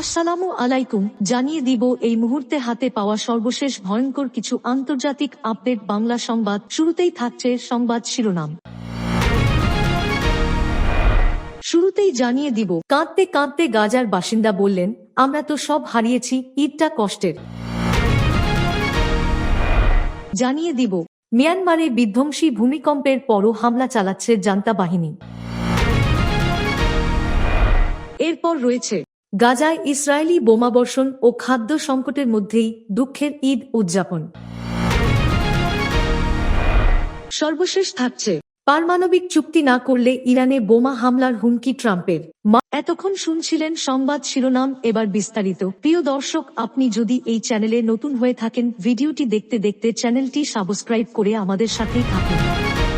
আসসালামু আলাইকুম, জানিয়ে দিব এই মুহূর্তে হাতে পাওয়া সর্বশেষ ভয়ঙ্কর কিছু আন্তর্জাতিক আপডেট বাংলা সংবাদ। শুরুতেই থাকছে সংবাদ শিরোনাম। শুরুতেই জানিয়ে দিব, কাঁদতে কাঁদতে গাজার বাসিন্দা বললেন, আমরা তো সব হারিয়েছি, ঈদটা কষ্টের। জানিয়ে দিব, মিয়ানমারে বিধ্বংসী ভূমিকম্পের পরও হামলা চালাচ্ছে জান্তা বাহিনী। এরপর রয়েছে গাজায় ইসরায়েলি বোমাবর্ষণ ও খাদ্য সংকটের মধ্যেই দুঃখের ঈদ উদযাপন। সর্বশেষ থাকছে। পারমাণবিক চুক্তি না করলে ইরানে বোমা হামলার হুমকি ট্রাম্পের। মা- এতক্ষণ শুনছিলেন সংবাদ শিরোনাম এবার বিস্তারিত। প্রিয় দর্শক আপনি যদি এই চ্যানেলে নতুন হয়ে থাকেন ভিডিওটি দেখতে দেখতে চ্যানেলটি সাবস্ক্রাইব করে আমাদের সাথেই থাকুন।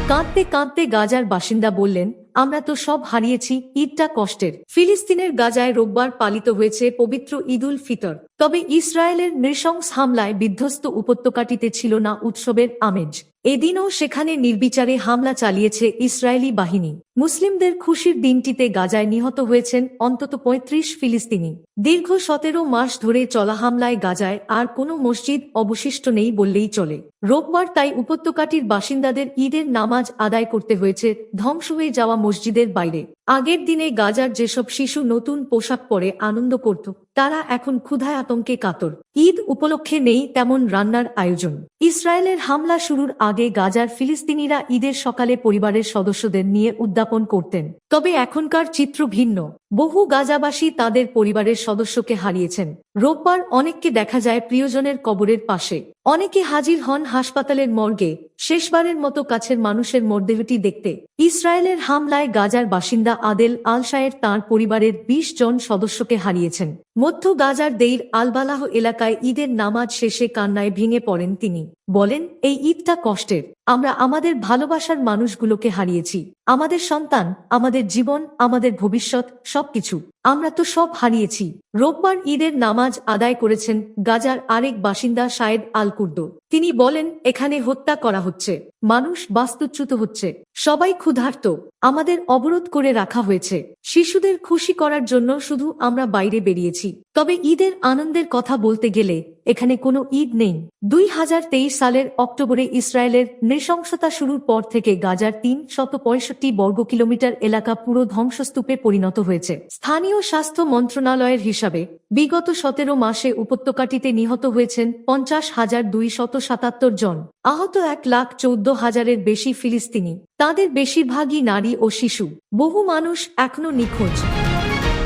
কাঁদতে কাঁদতে গাজার বাসিন্দা বললেন আমরা তো সব হারিয়েছি ঈদটা কষ্টের। ফিলিস্তিনের গাজায় রোববার পালিত হয়েছে পবিত্র ঈদুল ফিতর। তবে ইসরায়েলের নৃশংস হামলায় বিধ্বস্ত উপত্যকাটিতে ছিল না উৎসবের আমেজ। এদিনও সেখানে নির্বিচারে হামলা চালিয়েছে ইসরায়েলি বাহিনী। মুসলিমদের খুশির দিনটিতে গাজায় নিহত হয়েছেন অন্তত পঁয়ত্রিশ ফিলিস্তিনি। দীর্ঘ সতেরো মাস ধরে চলা হামলায় গাজায় আর কোনো মসজিদ অবশিষ্ট নেই বললেই চলে। রোববার তাই উপত্যকাটির বাসিন্দাদের ঈদের নামাজ আদায় করতে হয়েছে ধ্বংস হয়ে যাওয়া মসজিদের বাইরে। আগের দিনে গাজার যেসব শিশু নতুন পোশাক পরে আনন্দ করত, তারা এখন ক্ষুধায় আতঙ্কে কাতর। ঈদ উপলক্ষে নেই তেমন রান্নার আয়োজন। ইসরায়েলের হামলা শুরুর আগে গাজার ফিলিস্তিনিরা ঈদের সকালে পরিবারের সদস্যদের নিয়ে উদ্যাপন করতেন। তবে এখনকার চিত্র ভিন্ন। বহু গাজাবাসী তাদের পরিবারের সদস্যকে হারিয়েছেন। রোববার অনেককে দেখা যায় প্রিয়জনের কবরের পাশে। অনেকে হাজির হন হাসপাতালের মর্গে। শেষবারের মতো কাছের মানুষের মরদেহটি দেখতে। ইসরায়েলের হামলায় গাজার বাসিন্দা আদেল আলশায়ের তাঁর পরিবারের ২০ জন সদস্যকে হারিয়েছেন। মধ্য গাজার দেইর আলবালাহ এলাকায় ঈদের নামাজ শেষে কান্নায় ভেঙে পড়েন তিনি। বলেন, এই ঈদটা কষ্টের। আমরা আমাদের ভালোবাসার মানুষগুলোকে হারিয়েছি। আমাদের সন্তান, আমাদের জীবন, আমাদের ভবিষ্যৎ, সবকিছু। আমরা তো সব হারিয়েছি। রোববার ঈদের নামাজ আদায় করেছেন গাজার আরেক বাসিন্দা শায়েদ আল কুর্দো তিনি বলেন, এখানে হত্যা করা হচ্ছে। মানুষ বাস্তুচ্যুত হচ্ছে। সবাই ক্ষুধার্ত। আমাদের অবরোধ করে রাখা হয়েছে। শিশুদের খুশি করার জন্য শুধু আমরা বাইরে বেরিয়েছি। তবে ঈদের আনন্দের কথা বলতে গেলে, এখানে কোনো ঈদ নেই। দুই হাজার তেইশ সালের অক্টোবরে ইসরায়েলের নৃশংসতা শুরুর পর থেকে গাজার তিন শত পঁয়ষট্টি বর্গ কিলোমিটার এলাকা পুরো ধ্বংসস্তূপে পরিণত হয়েছে। স্থানীয় স্বাস্থ্য মন্ত্রণালয়ের হিসাবে, বিগত সতেরো মাসে উপত্যকাটিতে নিহত হয়েছেন পঞ্চাশ হাজার দুই শত সাতাত্তর জন। আহত এক লাখ চৌদ্দ হাজারের বেশি ফিলিস্তিনি। তাদের বেশিরভাগই নারী ও শিশু। বহু মানুষ এখনও নিখোঁজ।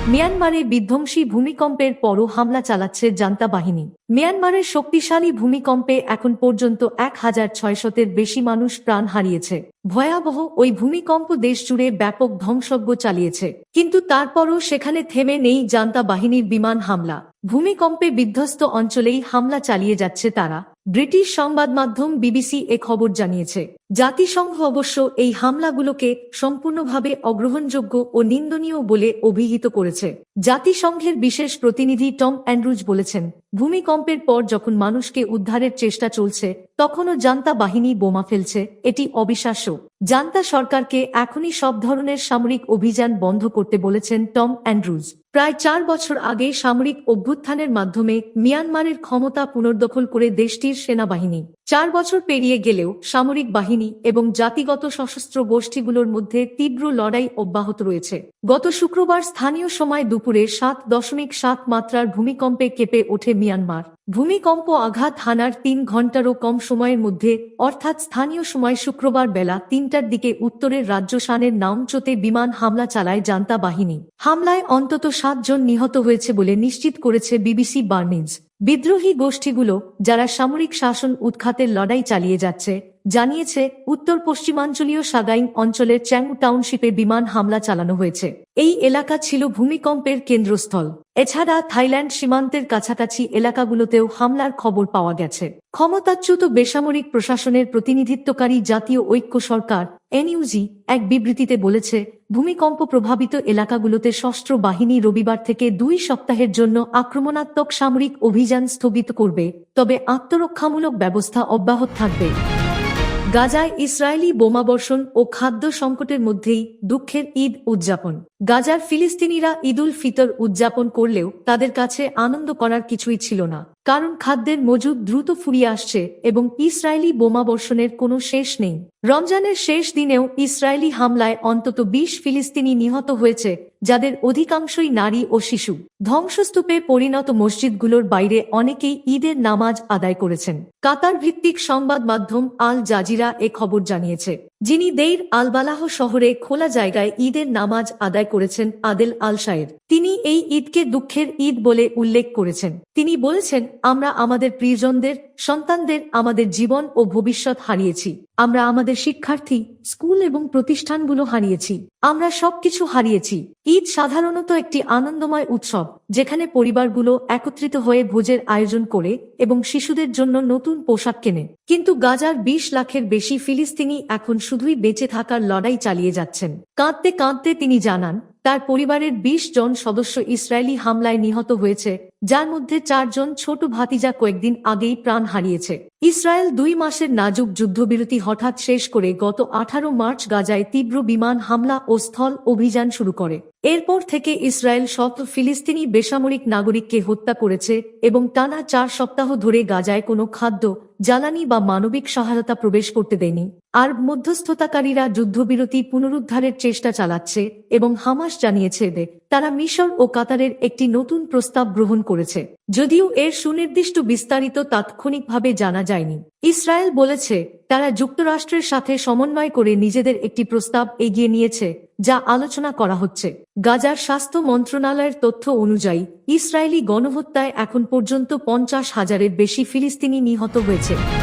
মিয়ানমারে বিধ্বংসী ভূমিকম্পের পরও হামলা চালাচ্ছে জান্তা বাহিনী। মিয়ানমারের শক্তিশালী ভূমিকম্পে এখন পর্যন্ত এক হাজার ছয়শতের বেশি মানুষ প্রাণ হারিয়েছে। ভয়াবহ ওই ভূমিকম্প দেশ জুড়ে ব্যাপক ধ্বংসজ্ঞ চালিয়েছে। কিন্তু তারপরও সেখানে থেমে নেই জান্তা বাহিনীর বিমান হামলা। ভূমিকম্পে বিধ্বস্ত অঞ্চলেই হামলা চালিয়ে যাচ্ছে তারা। ব্রিটিশ সংবাদ মাধ্যম বিবিসি এ খবর জানিয়েছে। জাতিসংঘ অবশ্য এই হামলাগুলোকে সম্পূর্ণভাবে অগ্রহণযোগ্য ও নিন্দনীয় বলে অভিহিত করেছে। জাতিসংঘের বিশেষ প্রতিনিধি টম অ্যান্ড্রুজ বলেছেন ভূমিকম্পের পর যখন মানুষকে উদ্ধারের চেষ্টা চলছে, তখনও জান্তা বাহিনী বোমা ফেলছে। এটি অবিশ্বাস্য। জান্তা সরকারকে এখনই সব ধরনের সামরিক অভিযান বন্ধ করতে বলেছেন টম অ্যান্ড্রুজ। প্রায় চার বছর আগে সামরিক অভ্যুত্থানের মাধ্যমে মিয়ানমারের ক্ষমতা পুনর্দখল করে দেশটির সেনাবাহিনী। চার বছর পেরিয়ে গেলেও সামরিক বাহিনী এবং জাতিগত সশস্ত্র গোষ্ঠীগুলোর মধ্যে তীব্র লড়াই অব্যাহত রয়েছে। গত শুক্রবার স্থানীয় সময় দুপুরে সাত দশমিক সাত মাত্রার ভূমিকম্পে কেঁপে ওঠে মিয়ানমার। ভূমিকম্প আঘাত হানার তিন ঘন্টারও কম সময়ের মধ্যে, অর্থাৎ স্থানীয় সময় শুক্রবার বেলা তিনটার দিকে উত্তরের রাজ্য শানের নামচোতে বিমান হামলা চালায় জান্তা বাহিনী। হামলায় অন্তত সাতজন নিহত হয়েছে বলে নিশ্চিত করেছে বিবিসি বার্নিজ। বিদ্রোহী গোষ্ঠীগুলো, যারা সামরিক শাসন উৎখাতের লড়াই চালিয়ে যাচ্ছে জানিয়েছে, উত্তর পশ্চিমাঞ্চলীয় সাগাইং অঞ্চলের চ্যাংু টাউনশিপে বিমান হামলা চালানো হয়েছে। এই এলাকা ছিল ভূমিকম্পের কেন্দ্রস্থল। এছাড়া থাইল্যান্ড সীমান্তের কাছাকাছি এলাকাগুলোতেও হামলার খবর পাওয়া গেছে। ক্ষমতাচ্যুত বেসামরিক প্রশাসনের প্রতিনিধিত্বকারী জাতীয় ঐক্য সরকার, এনইউজি, এক বিবৃতিতে বলেছে, ভূমিকম্প প্রভাবিত এলাকাগুলোতে সশস্ত্র বাহিনী রবিবার থেকে দুই সপ্তাহের জন্য আক্রমণাত্মক সামরিক অভিযান স্থগিত করবে, তবে আত্মরক্ষামূলক ব্যবস্থা অব্যাহত থাকবে। গাজায় ইসরায়েলি বোমাবর্ষণ ও খাদ্য সংকটের মধ্যেই দুঃখের ঈদ উদযাপন। গাজার ফিলিস্তিনিরা ঈদুল ফিতর উদযাপন করলেও তাদের কাছে আনন্দ করার কিছুই ছিল না। কারণ খাদ্যের মজুদ দ্রুত ফুরিয়ে আসছে এবং ইসরায়েলি বোমাবর্ষণের কোনো শেষ নেই। রমজানের শেষ দিনেও ইসরায়েলি হামলায় অন্তত বিশ ফিলিস্তিনি নিহত হয়েছে, যাদের অধিকাংশই নারী ও শিশু। ধ্বংসস্তূপে পরিণত মসজিদগুলোর বাইরে অনেকেই ঈদের নামাজ আদায় করেছেন। কাতার ভিত্তিক সংবাদ মাধ্যম আল জাজিরা এ খবর জানিয়েছে। যিনি দেইর আলবালাহ শহরে খোলা জায়গায় ঈদের নামাজ আদায় করেছেন আদেল আল শায়ের তিনি এই ঈদকে দুঃখের ঈদ বলে উল্লেখ করেছেন। তিনি বলেছেন, আমরা আমাদের প্রিয়জনদের, সন্তানদের, আমাদের জীবন ও ভবিষ্যৎ হারিয়েছি। আমরা আমাদের শিক্ষার্থী স্কুল এবং প্রতিষ্ঠানগুলো হারিয়েছি। আমরা সবকিছু হারিয়েছি। ঈদ সাধারণত একটি আনন্দময় উৎসব, যেখানে পরিবারগুলো একত্রিত হয়ে ভোজের আয়োজন করে এবং শিশুদের জন্য নতুন পোশাক কেনে। কিন্তু গাজার বিশ লাখের বেশি ফিলিস্তিনি এখন শুধুই বেঁচে থাকার লড়াই চালিয়ে যাচ্ছেন। কাঁদতে কাঁদতে তিনি জানান তার পরিবারের ২০ জন সদস্য ইসরায়েলি হামলায় নিহত হয়েছে, যার মধ্যে চারজন ছোট ভাতিজা কয়েকদিন আগেই প্রাণ হারিয়েছে। ইসরায়েল দুই মাসের নাজুক যুদ্ধবিরতি হঠাৎ শেষ করে গত আঠারো মার্চ গাজায় তীব্র বিমান হামলা ও স্থল অভিযান শুরু করে। এরপর থেকে ইসরায়েল শত ফিলিস্তিনি বেসামরিক নাগরিককে হত্যা করেছে এবং টানা চার সপ্তাহ ধরে গাজায় কোনো খাদ্য, জ্বালানি বা মানবিক সহায়তা প্রবেশ করতে দেয়নি। আর মধ্যস্থতাকারীরা যুদ্ধবিরতি পুনরুদ্ধারের চেষ্টা চালাচ্ছে এবং হামাস জানিয়েছে যে তারা মিশর ও কাতারের একটি নতুন প্রস্তাব গ্রহণ করেছে। যদিও এর সুনির্দিষ্ট বিস্তারিত তাৎক্ষণিকভাবে জানা যায়নি। ইসরায়েল বলেছে, তারা যুক্তরাষ্ট্রের সাথে সমন্বয় করে নিজেদের একটি প্রস্তাব এগিয়ে নিয়েছে, যা আলোচনা করা হচ্ছে। গাজার স্বাস্থ্য মন্ত্রণালয়ের তথ্য অনুযায়ী, ইসরায়েলি গণহত্যায় এখন পর্যন্ত পঞ্চাশ হাজারের বেশি ফিলিস্তিনি নিহত হয়েছে।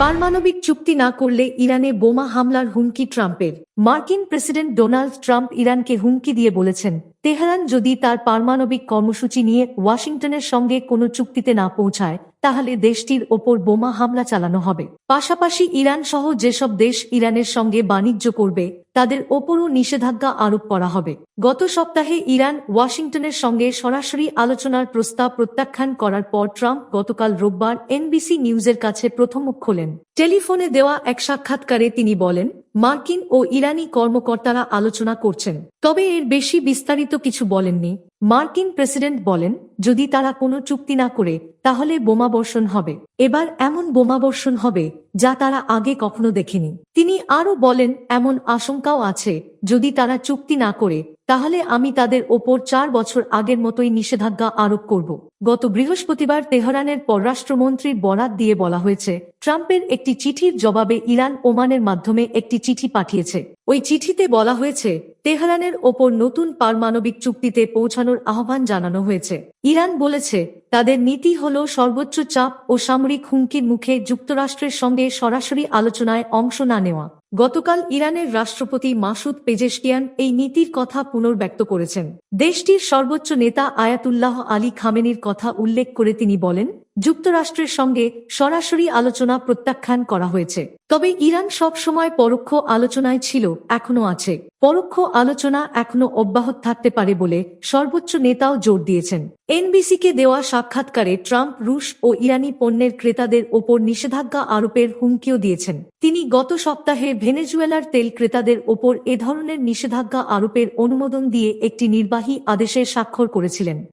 পারমাণবিক চুক্তি না করলে ইরানে বোমা হামলার হুমকি ট্রাম্পের। মার্কিন প্রেসিডেন্ট ডোনাল্ড ট্রাম্প ইরানকে হুমকি দিয়ে বলেছেন, তেহরান যদি তার পারমাণবিক কর্মসূচি নিয়ে ওয়াশিংটনের সঙ্গে কোনো চুক্তিতে না পৌঁছায়, তাহলে দেশটির ওপর বোমা হামলা চালানো হবে। পাশাপাশি ইরান সহ যেসব দেশ ইরানের সঙ্গে বাণিজ্য করবে তাদের ওপরও নিষেধাজ্ঞা আরোপ করা হবে। গত সপ্তাহে ইরান ওয়াশিংটনের সঙ্গে সরাসরি আলোচনার প্রস্তাব প্রত্যাখ্যান করার পর ট্রাম্প গতকাল রোববার এনবিসি নিউজের কাছে প্রথম খোলেন। টেলিফোনে দেওয়া এক সাক্ষাৎকারে তিনি বলেন, মার্কিন ও ইরানি কর্মকর্তারা আলোচনা করছেন। তবে এর বেশি বিস্তারিত কিছু বলেননি। মার্কিন প্রেসিডেন্ট বলেন, যদি তারা কোনো চুক্তি না করে, তাহলে বোমাবর্ষণ হবে। এবার এমন বোমাবর্ষণ হবে যা তারা আগে কখনো দেখেনি। তিনি আরও বলেন, এমন আশঙ্কাও আছে। যদি তারা চুক্তি না করে, তাহলে আমি তাদের ওপর চার বছর আগের মতোই নিষেধাজ্ঞা আরোপ করব। গত বৃহস্পতিবার তেহরানের পররাষ্ট্রমন্ত্রীর বরাত দিয়ে বলা হয়েছে, ট্রাম্পের একটি চিঠির জবাবে ইরান ওমানের মাধ্যমে একটি চিঠি পাঠিয়েছে। ওই চিঠিতে বলা হয়েছে, তেহরানের ওপর নতুন পারমাণবিক চুক্তিতে পৌঁছানোর আহ্বান জানানো হয়েছে। ইরান বলেছে, তাদের নীতি হল সর্বোচ্চ চাপ ও সামরিক হুমকির মুখে যুক্তরাষ্ট্রের সঙ্গে সরাসরি আলোচনায় অংশ না নেওয়া। গতকাল ইরানের রাষ্ট্রপতি মাসুদ পেজেশকিয়ান এই নীতির কথা পুনর্ব্যক্ত করেছেন। দেশটির সর্বোচ্চ নেতা আয়াতুল্লাহ আলী খামেনির কথা উল্লেখ করে তিনি বলেন, যুক্তরাষ্ট্রের সঙ্গে সরাসরি আলোচনা প্রত্যাখ্যান করা হয়েছে। তবে ইরান সব সময় পরোক্ষ আলোচনায় ছিল, এখনও আছে। পরোক্ষ আলোচনা এখনও অব্যাহত থাকতে পারে বলে সর্বোচ্চ নেতাও জোর দিয়েছেন। এনবিসিকে দেওয়া সাক্ষাৎকারে ট্রাম্প রুশ ও ইরানি পণ্যের ক্রেতাদের ওপর নিষেধাজ্ঞা আরোপের হুমকিও দিয়েছেন। তিনি গত সপ্তাহে ভেনেজুয়েলার তেল ক্রেতাদের ওপর এ ধরনের নিষেধাজ্ঞা আরোপের অনুমোদন দিয়ে একটি নির্বাহী আদেশে স্বাক্ষর করেছিলেন।